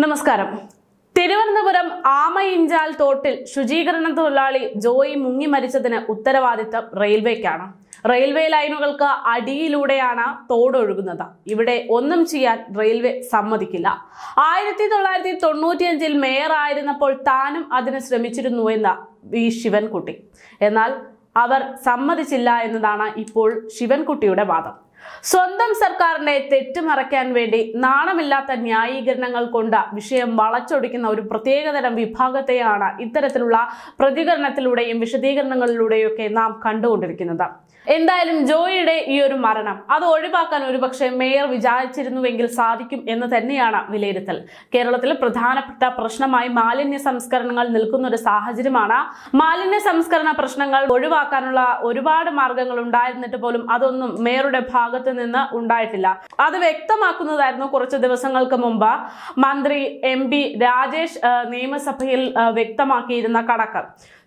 നമസ്കാരം. തിരുവനന്തപുരം ആമയിഞ്ചാൽ തോട്ടിൽ ശുചീകരണ തൊഴിലാളി ജോയി മുങ്ങി മരിച്ചതിന് ഉത്തരവാദിത്തം റെയിൽവേക്കാണ്. റെയിൽവേ ലൈനുകൾക്ക് അടിയിലൂടെയാണ് തോടൊഴുകുന്നത്. ഇവിടെ ഒന്നും ചെയ്യാൻ റെയിൽവേ സമ്മതിക്കില്ല. ആയിരത്തി തൊള്ളായിരത്തി തൊണ്ണൂറ്റിയഞ്ചിൽ മേയർ ആയിരുന്നപ്പോൾ താനും അതിന് ശ്രമിച്ചിരുന്നു എന്ന വി ശിവൻകുട്ടി. എന്നാൽ അവർ സമ്മതിച്ചില്ല എന്നതാണ് ഇപ്പോൾ ശിവൻകുട്ടിയുടെ വാദം. സ്വന്തം സർക്കാരിനെ തെറ്റുമറയ്ക്കാൻ വേണ്ടി നാണമില്ലാത്ത ന്യായീകരണങ്ങൾ കൊണ്ട് വിഷയം വളച്ചൊടിക്കുന്ന ഒരു പ്രത്യേകതരം വിഭാഗത്തെയാണ് ഇത്തരത്തിലുള്ള പ്രതികരണത്തിലൂടെയും വിശദീകരണങ്ങളിലൂടെയൊക്കെ നാം കണ്ടുകൊണ്ടിരിക്കുന്നത്. എന്തായാലും ജോയിയുടെ ഈ ഒരു മരണം അത് ഒഴിവാക്കാൻ ഒരുപക്ഷെ മേയർ വിചാരിച്ചിരുന്നുവെങ്കിൽ സാധിക്കും എന്ന് തന്നെയാണ് വിലയിരുത്തൽ. കേരളത്തിൽ പ്രധാനപ്പെട്ട പ്രശ്നമായി മാലിന്യ സംസ്കരണങ്ങൾ നിൽക്കുന്ന ഒരു സാഹചര്യമാണ്. മാലിന്യ സംസ്കരണ പ്രശ്നങ്ങൾ ഒഴിവാക്കാനുള്ള ഒരുപാട് മാർഗങ്ങൾ ഉണ്ടായിരുന്നിട്ട് പോലും അതൊന്നും മേയറുടെ ഭാഗത്ത് നിന്ന് ഉണ്ടായിട്ടില്ല. അത് വ്യക്തമാക്കുന്നതായിരുന്നു കുറച്ച് ദിവസങ്ങൾക്ക് മുമ്പ് മന്ത്രി എം രാജേഷ് നിയമസഭയിൽ വ്യക്തമാക്കിയിരുന്ന കണക്ക്.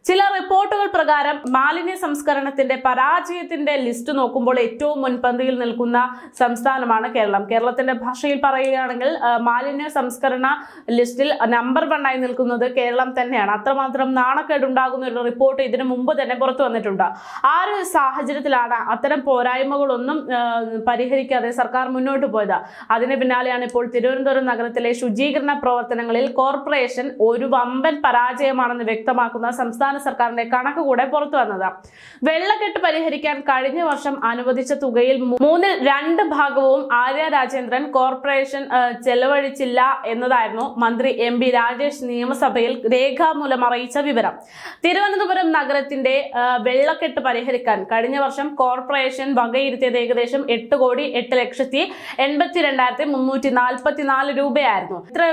ചില റിപ്പോർട്ടുകൾ പ്രകാരം മാലിന്യ സംസ്കരണത്തിന്റെ പരാജയത്തിന്റെ ലിസ്റ്റ് നോക്കുമ്പോൾ ഏറ്റവും മുൻപന്തിയിൽ നിൽക്കുന്ന സംസ്ഥാനമാണ് കേരളം. കേരളത്തിന്റെ ഭാഷയിൽ പറയുകയാണെങ്കിൽ മാലിന്യ സംസ്കരണ ലിസ്റ്റിൽ നമ്പർ വണ്ണായി നിൽക്കുന്നത് കേരളം തന്നെയാണ്. അത്രമാത്രം നാണക്കേടുണ്ടാകുന്ന ഒരു റിപ്പോർട്ട് ഇതിനു മുമ്പ് തന്നെ പുറത്തു വന്നിട്ടുണ്ട്. ആ ഒരു സാഹചര്യത്തിലാണ് അത്തരം പോരായ്മകളൊന്നും പരിഹരിക്കാതെ സർക്കാർ മുന്നോട്ട് പോയത്. അതിന് പിന്നാലെയാണ് ഇപ്പോൾ തിരുവനന്തപുരം നഗരത്തിലെ ശുചീകരണ പ്രവർത്തനങ്ങളിൽ കോർപ്പറേഷൻ ഒരു വമ്പൻ പരാജയമാണെന്ന് വ്യക്തമാക്കുന്ന സംസ്ഥാന സർക്കാരിന്റെ കണക്ക് കൂടെ പുറത്തു വന്നത്. വെള്ളക്കെട്ട് പരിഹരിക്കാൻ കഴിഞ്ഞ വർഷം അനുവദിച്ച തുകയിൽ മൂന്നിൽ രണ്ട് ഭാഗവും ആര്യ രാജേന്ദ്രൻ കോർപ്പറേഷൻ ചെലവഴിച്ചില്ല എന്നതായിരുന്നു മന്ത്രി എം ബി രാജേഷ് നിയമസഭയിൽ രേഖാമൂലം അറിയിച്ച വിവരം. തിരുവനന്തപുരം നഗരത്തിന്റെ വെള്ളക്കെട്ട് പരിഹരിക്കാൻ കഴിഞ്ഞ വർഷം കോർപ്പറേഷൻ വകയിരുത്തിയത് ഏകദേശം എട്ട് കോടി എട്ട് ലക്ഷത്തി എൺപത്തി രണ്ടായിരത്തി മുന്നൂറ്റി നാൽപ്പത്തി നാല് രൂപയായിരുന്നു. ഇത്ര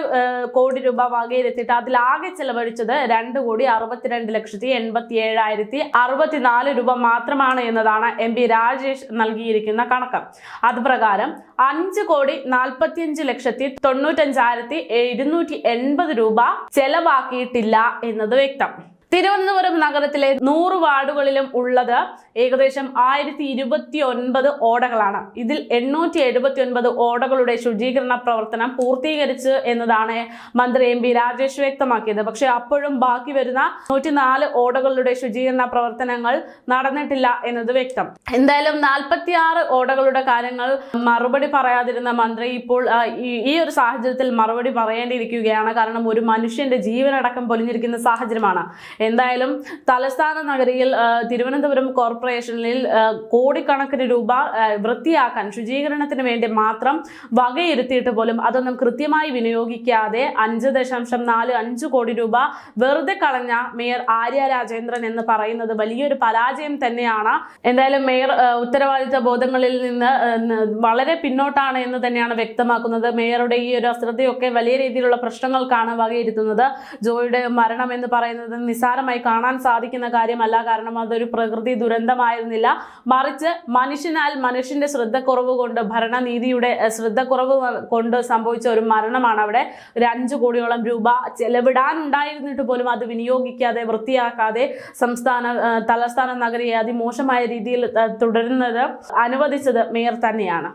കോടി രൂപ വകയിരുത്തിയിട്ട് അതിലാകെ ചെലവഴിച്ചത് രണ്ട് കോടി അറുപത്തിരണ്ട് ലക്ഷത്തി എൺപത്തി ഏഴായിരത്തി അറുപത്തിനാല് രൂപ മാത്രമാണ് എന്നതാണ് എം പി രാജേഷ് നൽകിയിരിക്കുന്ന കണക്ക്. അത് പ്രകാരം അഞ്ച് കോടി നാൽപ്പത്തിയഞ്ച് ലക്ഷത്തി തൊണ്ണൂറ്റഞ്ചായിരത്തി ഇരുന്നൂറ്റി എൺപത് രൂപ ചെലവാക്കിയിട്ടില്ല എന്നത് വ്യക്തം. തിരുവനന്തപുരം നഗരത്തിലെ നൂറ് വാർഡുകളിലും ഉള്ളത് ഏകദേശം ആയിരത്തി ഇരുപത്തി ഒൻപത് ഓടകളാണ്. ഇതിൽ എണ്ണൂറ്റി എഴുപത്തി ഒൻപത് ഓടകളുടെ ശുചീകരണ പ്രവർത്തനം പൂർത്തീകരിച്ച് എന്നതാണ് മന്ത്രി എം പി രാജേഷ് വ്യക്തമാക്കിയത്. പക്ഷെ അപ്പോഴും ബാക്കി വരുന്ന നൂറ്റിനാല് ഓടകളുടെ ശുചീകരണ പ്രവർത്തനങ്ങൾ നടന്നിട്ടില്ല എന്നത് വ്യക്തം. എന്തായാലും നാൽപ്പത്തി ആറ് ഓടകളുടെ കാര്യങ്ങൾ മറുപടി പറയാതിരുന്ന മന്ത്രി ഇപ്പോൾ ഈ- ഒരു സാഹചര്യത്തിൽ മറുപടി പറയേണ്ടിയിരിക്കുകയാണ്. കാരണം ഒരു മനുഷ്യന്റെ ജീവനടക്കം പൊലിഞ്ഞിരിക്കുന്ന സാഹചര്യമാണ്. എന്തായാലും തലസ്ഥാന നഗരിയിൽ തിരുവനന്തപുരം തിരുവനന്തപുരം കോർപ്പറേഷനിൽ കോടിക്കണക്കിന് രൂപ വൃത്തിയാക്കാൻ ശുചീകരണത്തിന് വേണ്ടി മാത്രം വകയിരുത്തിയിട്ട് പോലും അതൊന്നും കൃത്യമായി വിനിയോഗിക്കാതെ അഞ്ച് ദശാംശം നാല് അഞ്ച് കോടി രൂപ വെറുതെ കളഞ്ഞ മേയർ ആര്യ രാജേന്ദ്രൻ എന്ന് പറയുന്നത് വലിയൊരു പരാജയം തന്നെയാണ്. എന്തായാലും മേയർ ഉത്തരവാദിത്ത ബോധങ്ങളിൽ നിന്ന് വളരെ പിന്നോട്ടാണ് എന്ന് തന്നെയാണ് വ്യക്തമാക്കുന്നത്. മേയറുടെ ഈ ഒരു അശ്രദ്ധയൊക്കെ വലിയ രീതിയിലുള്ള പ്രശ്നങ്ങൾക്കാണ് വകയിരുത്തുന്നത്. ജോയിയുടെ മരണം എന്ന് പറയുന്നത് നിസ്സാരമായി കാണാൻ സാധിക്കുന്ന കാര്യമല്ല. കാരണം അതൊരു പ്രകൃതി ദുരന്തമായിരുന്നില്ല മറിച്ച് മനുഷ്യനാൽ മനുഷ്യന്റെ ശ്രദ്ധക്കുറവ് കൊണ്ട് ഭരണനീതിയുടെ ശ്രദ്ധക്കുറവ് കൊണ്ട് സംഭവിച്ച ഒരു മരണമാണ് അവിടെ. ഒരു അഞ്ചു കോടിയോളം രൂപ ചെലവിടാനുണ്ടായിരുന്നിട്ട് പോലും അത് വിനിയോഗിക്കാതെ വൃത്തിയാക്കാതെ സംസ്ഥാന തലസ്ഥാന നഗരിയെ അതിമോശമായ രീതിയിൽ തുടരുന്നത് അനുവദിച്ചത് മേയർ തന്നെയാണ്.